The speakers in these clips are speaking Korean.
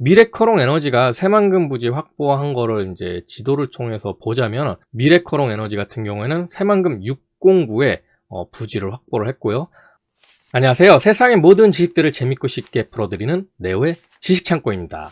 미래커롱 에너지가 새만금 부지 확보한 거를 이제 지도를 통해서 보자면 미래커롱 에너지 같은 경우에는 새만금 609에 어, 부지를 확보를 했고요. 안녕하세요. 세상의 모든 지식들을 재밌고 쉽게 풀어드리는 네오의 지식창고입니다.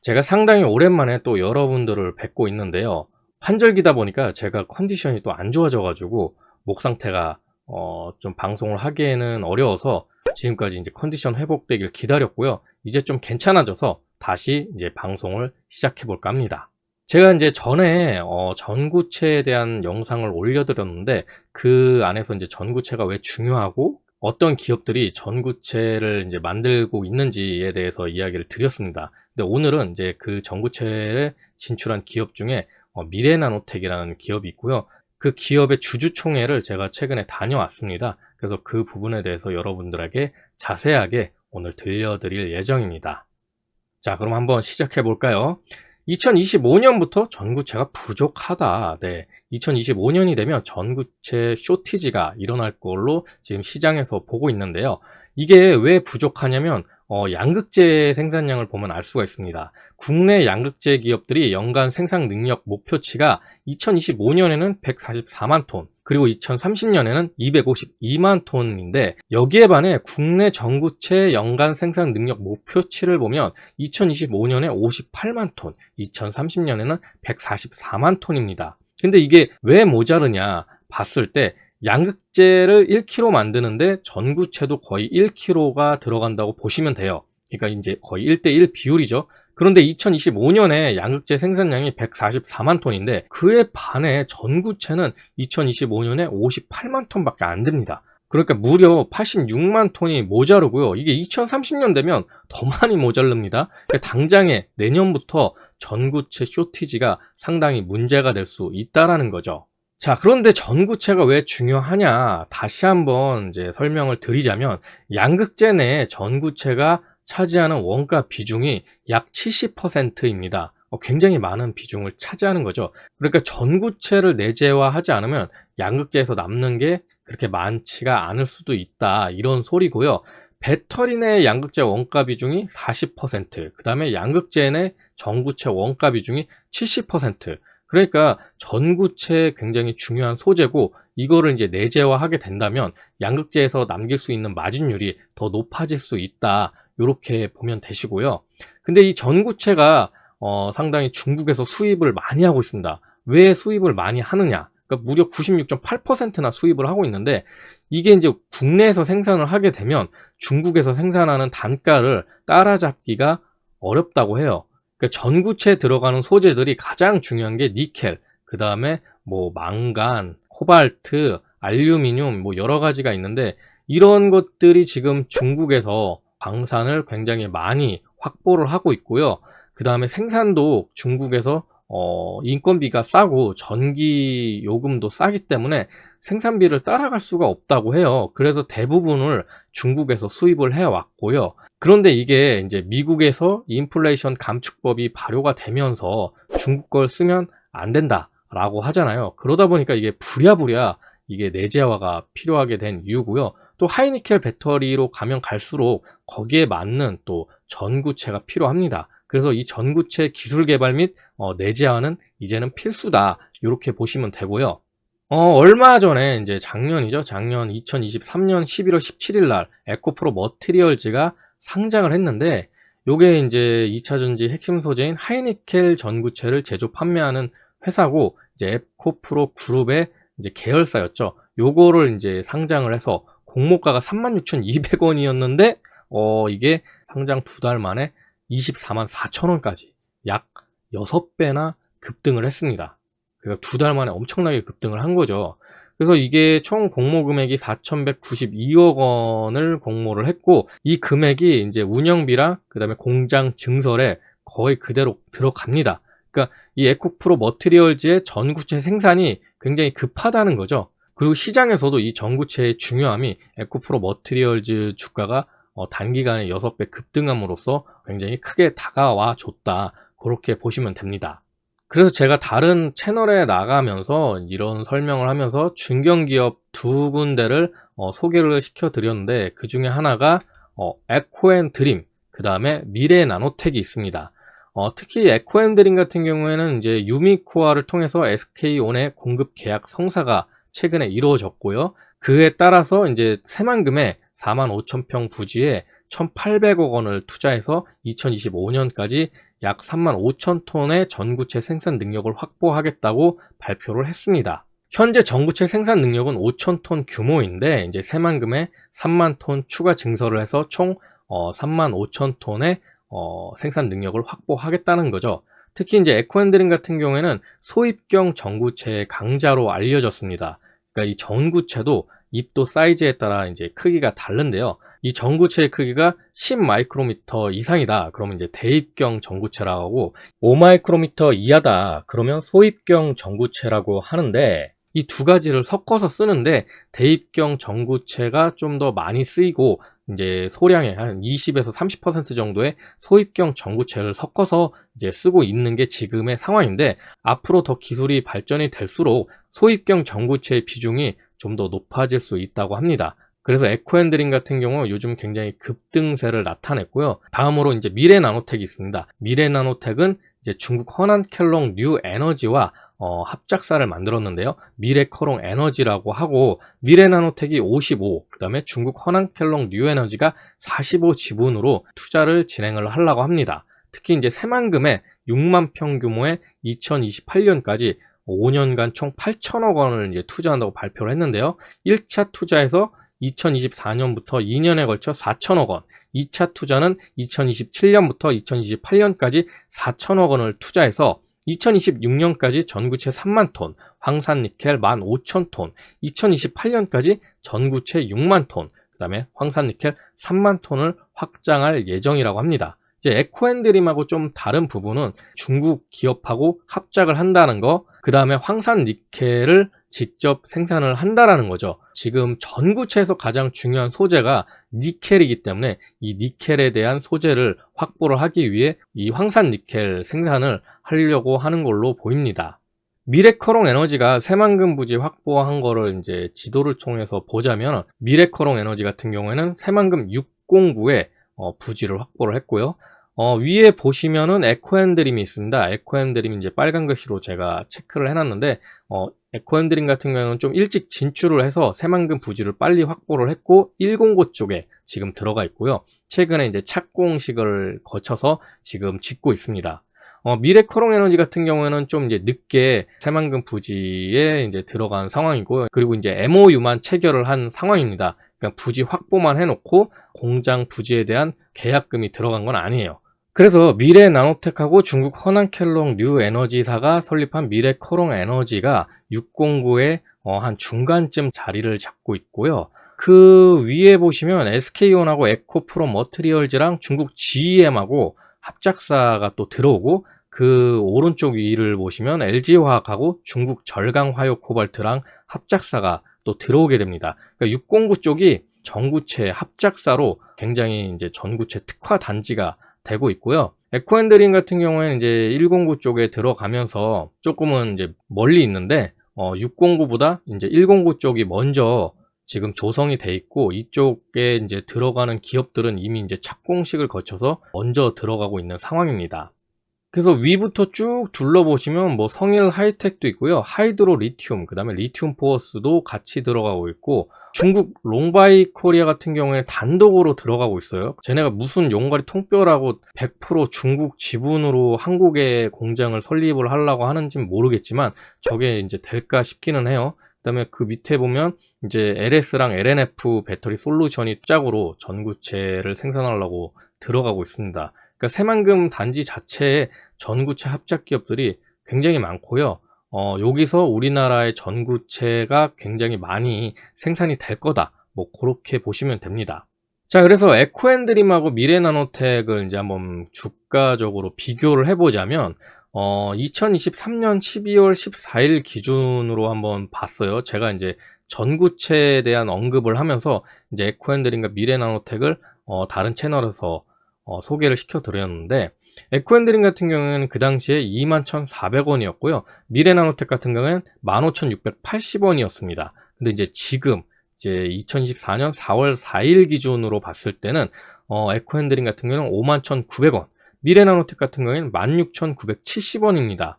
제가 상당히 오랜만에 또 여러분들을 뵙고 있는데요. 환절기다 보니까 제가 컨디션이 또 안 좋아져가지고 목 상태가 어, 좀 방송을 하기에는 어려워서 지금까지 이제 컨디션 회복되길 기다렸고요. 이제 좀 괜찮아져서 다시 이제 방송을 시작해 볼까 합니다. 제가 이제 전에 어, 전구체에 대한 영상을 올려드렸는데 그 안에서 이제 전구체가 왜 중요하고 어떤 기업들이 전구체를 이제 만들고 있는지에 대해서 이야기를 드렸습니다. 근데 오늘은 이제 그 전구체에 진출한 기업 중에 어, 미래나노텍이라는 기업이 있고요. 그 기업의 주주총회를 제가 최근에 다녀왔습니다. 그래서 그 부분에 대해서 여러분들에게 자세하게 오늘 들려드릴 예정입니다. 자, 그럼 한번 시작해 볼까요? 2025년부터 전구체가 부족하다. 네. 2025년이 되면 전구체 쇼티지가 일어날 걸로 지금 시장에서 보고 있는데요. 이게 왜 부족하냐면 어, 양극재 생산량을 보면 알 수가 있습니다. 국내 양극재 기업들이 연간 생산 능력 목표치가 2025년에는 144만 톤, 그리고 2030년에는 252만 톤인데 여기에 반해 국내 전구체 연간 생산 능력 목표치를 보면 2025년에 58만 톤, 2030년에는 144만 톤입니다. 근데 이게 왜 모자르냐 봤을 때 양극재를 1kg 만드는데 전구체도 거의 1kg가 들어간다고 보시면 돼요. 그러니까 이제 거의 1대1 비율이죠. 그런데 2025년에 양극재 생산량이 144만 톤인데 그에 반해 전구체는 2025년에 58만 톤밖에 안 됩니다. 그러니까 무려 86만 톤이 모자르고요. 이게 2030년 되면 더 많이 모자릅니다. 그러니까 당장에 내년부터 전구체 쇼티지가 상당히 문제가 될 수 있다라는 거죠. 자, 그런데 전구체가 왜 중요하냐? 다시 한번 이제 설명을 드리자면 양극재 내 전구체가 차지하는 원가 비중이 약 70%입니다. 어, 굉장히 많은 비중을 차지하는 거죠. 그러니까 전구체를 내재화하지 않으면 양극재에서 남는 게 그렇게 많지가 않을 수도 있다. 이런 소리고요. 배터리 내 양극재 원가 비중이 40%, 그 다음에 양극재 내 전구체 원가 비중이 70%. 그러니까 전구체 굉장히 중요한 소재고 이거를 이제 내재화하게 된다면 양극재에서 남길 수 있는 마진율이 더 높아질 수 있다. 이렇게 보면 되시고요. 근데 이 전구체가 어, 상당히 중국에서 수입을 많이 하고 있습니다. 왜 수입을 많이 하느냐? 그러니까 무려 96.8%나 수입을 하고 있는데 이게 이제 국내에서 생산을 하게 되면 중국에서 생산하는 단가를 따라잡기가 어렵다고 해요. 그러니까 전구체에 들어가는 소재들이 가장 중요한 게 니켈, 그 다음에 뭐 망간, 코발트, 알루미늄 뭐 여러 가지가 있는데 이런 것들이 지금 중국에서 방산을 굉장히 많이 확보를 하고 있고요. 그 다음에 생산도 중국에서 어, 인건비가 싸고 전기 요금도 싸기 때문에 생산비를 따라갈 수가 없다고 해요. 그래서 대부분을 중국에서 수입을 해왔고요. 그런데 이게 이제 미국에서 인플레이션 감축법이 발효가 되면서 중국 걸 쓰면 안 된다라고 하잖아요. 그러다 보니까 이게 부랴부랴 이게 내재화가 필요하게 된 이유고요. 또 하이니켈 배터리로 가면 갈수록 거기에 맞는 또 전구체가 필요합니다. 그래서 이 전구체 기술 개발 및 어, 내재화는 이제는 필수다. 이렇게 보시면 되고요. 어, 얼마 전에 이제 작년이죠. 작년 2023년 11월 17일 날 에코프로 머티리얼즈가 상장을 했는데 요게 이제 2차 전지 핵심 소재인 하이니켈 전구체를 제조 판매하는 회사고 이제 에코프로 그룹의 이제 계열사였죠. 요거를 이제 상장을 해서 공모가가 36,200원이었는데 어 이게 상장 두 달 만에 24만 4천 원까지 약 6배나 급등을 했습니다. 그러니까 두달 만에 엄청나게 급등을 한 거죠. 그래서 이게 총 공모 금액이 4,192억 원을 공모를 했고 이 금액이 이제 운영비랑 그다음에 공장 증설에 거의 그대로 들어갑니다. 그러니까 이 에코프로 머티리얼즈의 전구체 생산이 굉장히 급하다는 거죠. 그리고 시장에서도 이 전구체의 중요함이 에코프로 머티리얼즈 주가가 어, 단기간에 6배 급등함으로써 굉장히 크게 다가와 줬다. 그렇게 보시면 됩니다. 그래서 제가 다른 채널에 나가면서 이런 설명을 하면서 중견기업 두 군데를 어, 소개를 시켜 드렸는데 그 중에 하나가 어, 에코앤 드림 그 다음에 미래 나노텍이 있습니다. 어, 특히 에코앤드림 같은 경우에는 이제 유미코아를 통해서 SK온의 공급 계약 성사가 최근에 이루어졌고요. 그에 따라서 이제 새만금에 4만 5천 평 부지에 1,800억 원을 투자해서 2025년까지 약 3만 5천 톤의 전구체 생산 능력을 확보하겠다고 발표를 했습니다. 현재 전구체 생산 능력은 5천 톤 규모인데 이제 새만금에 3만 톤 추가 증설을 해서 총 어, 3만 5천 톤의 어, 생산 능력을 확보하겠다는 거죠. 특히 이제 에코앤드림 같은 경우에는 소입경 전구체의 강자로 알려졌습니다. 그러니까 이 전구체도 입도 사이즈에 따라 이제 크기가 다른데요. 이 전구체의 크기가 10 마이크로미터 이상이다. 그러면 이제 대입경 전구체라고 하고 5 마이크로미터 이하다. 그러면 소입경 전구체라고 하는데 이 두 가지를 섞어서 쓰는데 대입경 전구체가 좀 더 많이 쓰이고 이제 소량의 한 20에서 30% 정도의 소입경 전구체를 섞어서 이제 쓰고 있는 게 지금의 상황인데 앞으로 더 기술이 발전이 될수록 소입경 전구체의 비중이 좀 더 높아질 수 있다고 합니다. 그래서 에코앤드림 같은 경우 요즘 굉장히 급등세를 나타냈고요. 다음으로 이제 미래 나노텍이 있습니다. 미래 나노텍은 이제 중국 허난 켈롱 뉴 에너지와 어, 합작사를 만들었는데요. 미래 커롱 에너지라고 하고 미래 나노텍이 55, 그 다음에 중국 허난 켈롱 뉴 에너지가 45 지분으로 투자를 진행을 하려고 합니다. 특히 이제 새만금에 6만 평 규모의 2028년까지 5년간 총 8천억 원을 이제 투자한다고 발표를 했는데요. 1차 투자에서 2024년부터 2년에 걸쳐 4천억 원, 2차 투자는 2027년부터 2028년까지 4천억 원을 투자해서 2026년까지 전구체 3만 톤, 황산 니켈 15,000톤, 2028년까지 전구체 6만 톤, 그 다음에 황산 니켈 3만 톤을 확장할 예정이라고 합니다. 이제 에코앤드림하고 좀 다른 부분은 중국 기업하고 합작을 한다는 거, 그 다음에 황산 니켈을 직접 생산을 한다라는 거죠. 지금 전구체에서 가장 중요한 소재가 니켈이기 때문에 이 니켈에 대한 소재를 확보를 하기 위해 이 황산 니켈 생산을 하려고 하는 걸로 보입니다. 미래커롱 에너지가 새만금 부지 확보한 거를 이제 지도를 통해서 보자면 미래커롱 에너지 같은 경우에는 새만금 609에 어, 부지를 확보를 했고요. 어, 위에 보시면은 에코앤드림이 있습니다. 에코앤드림 이제 빨간 글씨로 제가 체크를 해놨는데 어, 에코앤드림 같은 경우는 좀 일찍 진출을 해서 새만금 부지를 빨리 확보를 했고 109 쪽에 지금 들어가 있고요. 최근에 이제 착공식을 거쳐서 지금 짓고 있습니다. 어, 미래커롱 에너지 같은 경우에는 좀 이제 늦게 새만금 부지에 이제 들어간 상황이고 그리고 이제 MOU만 체결을 한 상황입니다. 그러니까 부지 확보만 해놓고 공장 부지에 대한 계약금이 들어간 건 아니에요. 그래서 미래 나노텍하고 중국 허난켈롱 뉴 에너지사가 설립한 미래 커롱 에너지가 609의 어, 한 중간쯤 자리를 잡고 있고요. 그 위에 보시면 SK온하고 에코프로 머트리얼즈랑 중국 GEM하고 합작사가 또 들어오고 그 오른쪽 위를 보시면 LG화학하고 중국 절강화요 코발트랑 합작사가 또 들어오게 됩니다. 그러니까 609 쪽이 전구체 합작사로 굉장히 이제 전구체 특화 단지가 되고 있고요. 에코앤드림 같은 경우에는 이제 109 쪽에 들어가면서 조금은 이제 멀리 있는데 어, 609보다 이제 109 쪽이 먼저 지금 조성이 돼 있고 이쪽에 이제 들어가는 기업들은 이미 이제 착공식을 거쳐서 먼저 들어가고 있는 상황입니다. 그래서 위부터 쭉 둘러보시면 뭐 성일 하이텍도 있고요. 하이드로 리튬, 그 다음에 리튬 포어스도 같이 들어가고 있고 중국 롱바이 코리아 같은 경우에 단독으로 들어가고 있어요. 쟤네가 무슨 용가리 통뼈라고 100% 중국 지분으로 한국에 공장을 설립을 하려고 하는지는 모르겠지만 저게 이제 될까 싶기는 해요. 그 다음에 그 밑에 보면 이제 LS랑 LNF 배터리 솔루션이 짝으로 전구체를 생산하려고 들어가고 있습니다. 그러니까 새만금 단지 자체에 전구체 합작 기업들이 굉장히 많고요. 어, 여기서 우리나라의 전구체가 굉장히 많이 생산이 될 거다. 뭐 그렇게 보시면 됩니다. 자, 그래서 에코앤드림하고 미래나노텍을 이제 한번 주가적으로 비교를 해보자면 어, 2023년 12월 14일 기준으로 한번 봤어요. 제가 이제 전구체에 대한 언급을 하면서 이제 에코앤드림과 미래나노텍을 어, 다른 채널에서 어, 소개를 시켜드렸는데 에코앤드림 같은 경우에는 그 당시에 21,400원이었고요. 미래나노텍 같은 경우에는 15,680원이었습니다. 근데 이제 지금 이제 2024년 4월 4일 기준으로 봤을 때는 어, 에코핸드링 같은 경우는 51,900원, 미래나노텍 같은 경우에는 16,970원입니다.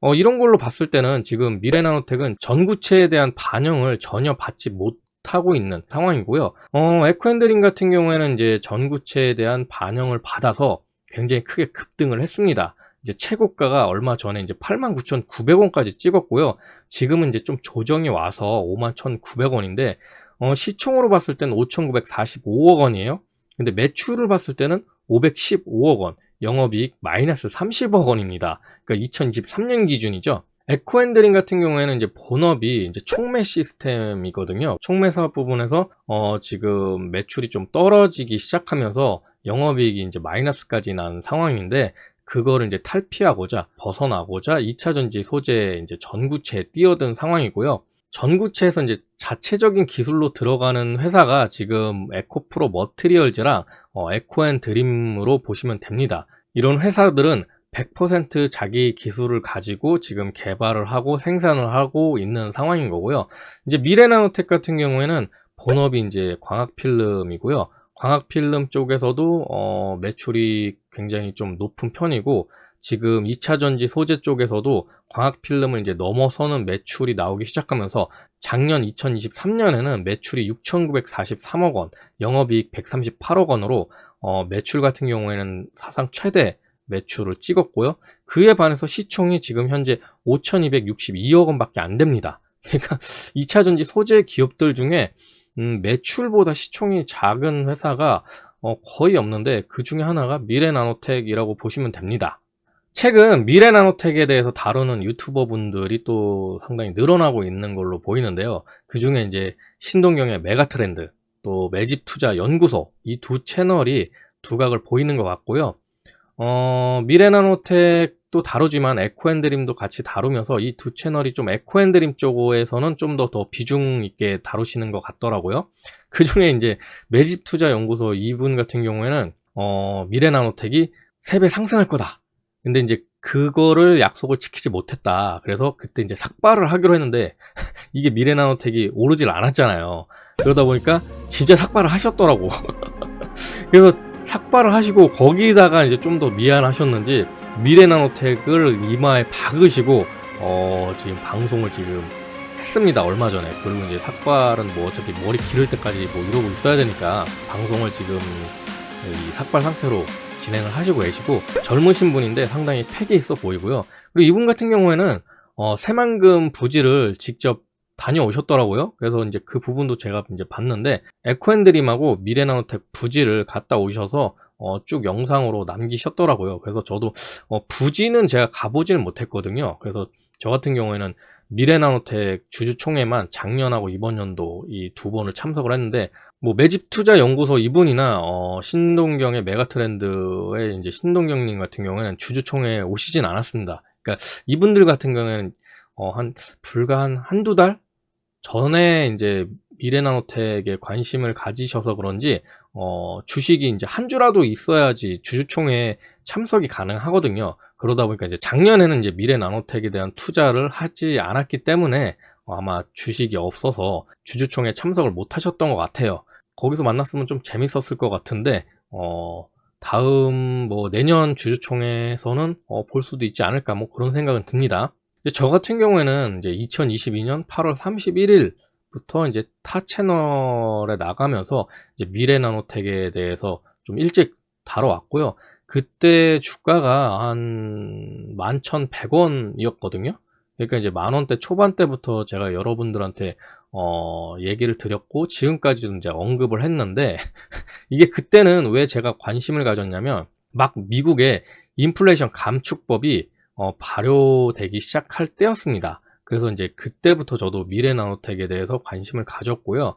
어, 이런 걸로 봤을 때는 지금 미래나노텍은 전구체에 대한 반영을 전혀 받지 못 하고 있는 상황이고요. 어, 에코핸드링 같은 경우에는 이제 전구체에 대한 반영을 받아서 굉장히 크게 급등을 했습니다. 이제 최고가가 얼마 전에 이제 89,900원까지 찍었고요. 지금은 이제 좀 조정이 와서 51,900원인데, 어, 시총으로 봤을 때는 5,945억 원이에요. 근데 매출을 봤을 때는 515억 원, 영업이익 마이너스 30억 원입니다. 그러니까 2023년 기준이죠. 에코핸드링 같은 경우에는 이제 본업이 이제 총매 시스템이거든요. 총매 사업 부분에서 어 지금 매출이 좀 떨어지기 시작하면서 영업이익이 이제 마이너스까지 난 상황인데 그거를 이제 탈피하고자 벗어나고자 2차 전지 소재 이제 전구체에 뛰어든 상황이고요. 전구체에서 이제 자체적인 기술로 들어가는 회사가 지금 에코프로 머트리얼즈랑 어, 에코앤 드림으로 보시면 됩니다. 이런 회사들은 100% 자기 기술을 가지고 지금 개발을 하고 생산을 하고 있는 상황인 거고요. 이제 미래나노텍 같은 경우에는 본업이 이제 광학필름이고요. 광학필름 쪽에서도 어, 매출이 굉장히 좀 높은 편이고 지금 2차 전지 소재 쪽에서도 광학필름을 이제 넘어서는 매출이 나오기 시작하면서 작년 2023년에는 매출이 6,943억 원, 영업이익 138억 원으로 어, 매출 같은 경우에는 사상 최대 매출을 찍었고요. 그에 반해서 시총이 지금 현재 5,262억 원밖에 안 됩니다. 그러니까 2차 전지 소재 기업들 중에 음, 매출보다 시총이 작은 회사가 어, 거의 없는데 그 중에 하나가 미래나노텍이라고 보시면 됩니다. 최근 미래나노텍에 대해서 다루는 유튜버 분들이 또 상당히 늘어나고 있는 걸로 보이는데요. 그 중에 이제 신동경의 메가트렌드, 또 매집투자 연구소 이 두 채널이 두각을 보이는 것 같고요. 어, 미래나노텍도 다루지만 에코앤드림도 같이 다루면서 이 두 채널이 좀 에코앤드림 쪽에서는 좀 더 더 비중 있게 다루시는 것 같더라고요. 그 중에 이제 매집투자연구소 이분 같은 경우에는 어, 미래나노텍이 3배 상승할 거다. 근데 이제 그거를 약속을 지키지 못했다. 그래서 그때 이제 삭발을 하기로 했는데 이게 미래나노텍이 오르질 않았잖아요. 그러다 보니까 진짜 삭발을 하셨더라고. 그래서 삭발을 하시고 거기다가 이제 좀 더 미안하셨는지 미래나노텍을 이마에 박으시고 어 지금 방송을 지금 했습니다. 얼마 전에. 그리고 이제 삭발은 뭐 어차피 머리 기를 때까지 뭐 이러고 있어야 되니까 방송을 지금 이 삭발 상태로 진행을 하시고 계시고 젊으신 분인데 상당히 팩이 있어 보이고요. 그리고 이분 같은 경우에는 어 새만금 부지를 직접 다녀오셨더라고요. 그래서 이제 그 부분도 제가 이제 봤는데 에코앤드림하고 미래나노텍 부지를 갔다 오셔서 어, 쭉 영상으로 남기셨더라고요. 그래서 저도 어, 부지는 제가 가보지는 못했거든요. 그래서 저 같은 경우에는 미래나노텍 주주총회만 작년하고 이번 연도 이 두 번을 참석을 했는데 뭐 매집투자연구소 이분이나 어, 신동경의 메가트렌드의 이제 신동경님 같은 경우에는 주주총회에 오시진 않았습니다. 그러니까 이분들 같은 경우에는 어, 한 불과 한 한두 달 전에 이제 미래나노텍에 관심을 가지셔서 그런지 어, 주식이 이제 한 주라도 있어야지 주주총회에 참석이 가능하거든요. 그러다 보니까 이제 작년에는 이제 미래나노텍에 대한 투자를 하지 않았기 때문에 어, 아마 주식이 없어서 주주총회 참석을 못 하셨던 것 같아요. 거기서 만났으면 좀 재밌었을 것 같은데 어, 다음 뭐 내년 주주총회에서는 어, 볼 수도 있지 않을까 뭐 그런 생각은 듭니다. 저 같은 경우에는 이제 2022년 8월 31일부터 이제 타 채널에 나가면서 이제 미래 나노텍에 대해서 좀 일찍 다뤄왔고요. 그때 주가가 한 11,100원이었거든요. 그러니까 이제 만 원대 초반대부터 제가 여러분들한테 어, 얘기를 드렸고 지금까지도 이제 언급을 했는데 이게 그때는 왜 제가 관심을 가졌냐면 막 미국의 인플레이션 감축법이 어, 발효되기 시작할 때였습니다. 그래서 이제 그때부터 저도 미래 나노텍에 대해서 관심을 가졌고요.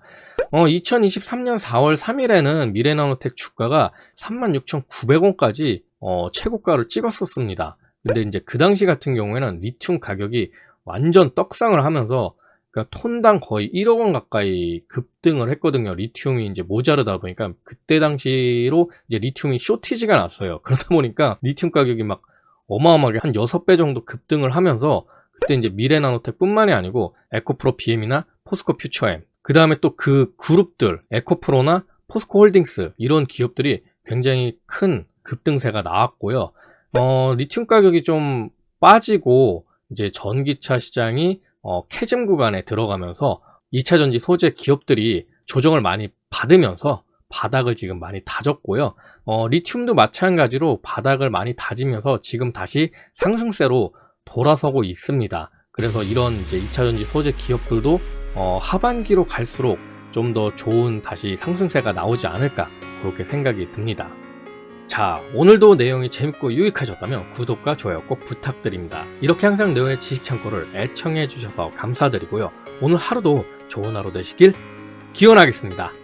어, 2023년 4월 3일에는 미래 나노텍 주가가 36,900원까지 어, 최고가를 찍었었습니다. 근데 이제 그 당시 같은 경우에는 리튬 가격이 완전 떡상을 하면서 그러니까 톤당 거의 1억 원 가까이 급등을 했거든요. 리튬이 이제 모자르다 보니까 그때 당시로 이제 리튬이 쇼티지가 났어요. 그러다 보니까 리튬 가격이 막 어마어마하게 한 6배 정도 급등을 하면서 그때 이제 미래 나노텍 뿐만이 아니고 에코프로 BM이나 포스코 퓨처엠 그 다음에 또 그 그룹들 에코프로나 포스코 홀딩스 이런 기업들이 굉장히 큰 급등세가 나왔고요. 어, 리튬 가격이 좀 빠지고 이제 전기차 시장이 어, 캐즘 구간에 들어가면서 2차 전지 소재 기업들이 조정을 많이 받으면서 바닥을 지금 많이 다졌고요. 어, 리튬도 마찬가지로 바닥을 많이 다지면서 지금 다시 상승세로 돌아서고 있습니다. 그래서 이런 이제 2차 전지 소재 기업들도 어, 하반기로 갈수록 좀 더 좋은 다시 상승세가 나오지 않을까 그렇게 생각이 듭니다. 자, 오늘도 내용이 재밌고 유익하셨다면 구독과 좋아요 꼭 부탁드립니다. 이렇게 항상 내용의 지식 창고를 애청해 주셔서 감사드리고요. 오늘 하루도 좋은 하루 되시길 기원하겠습니다.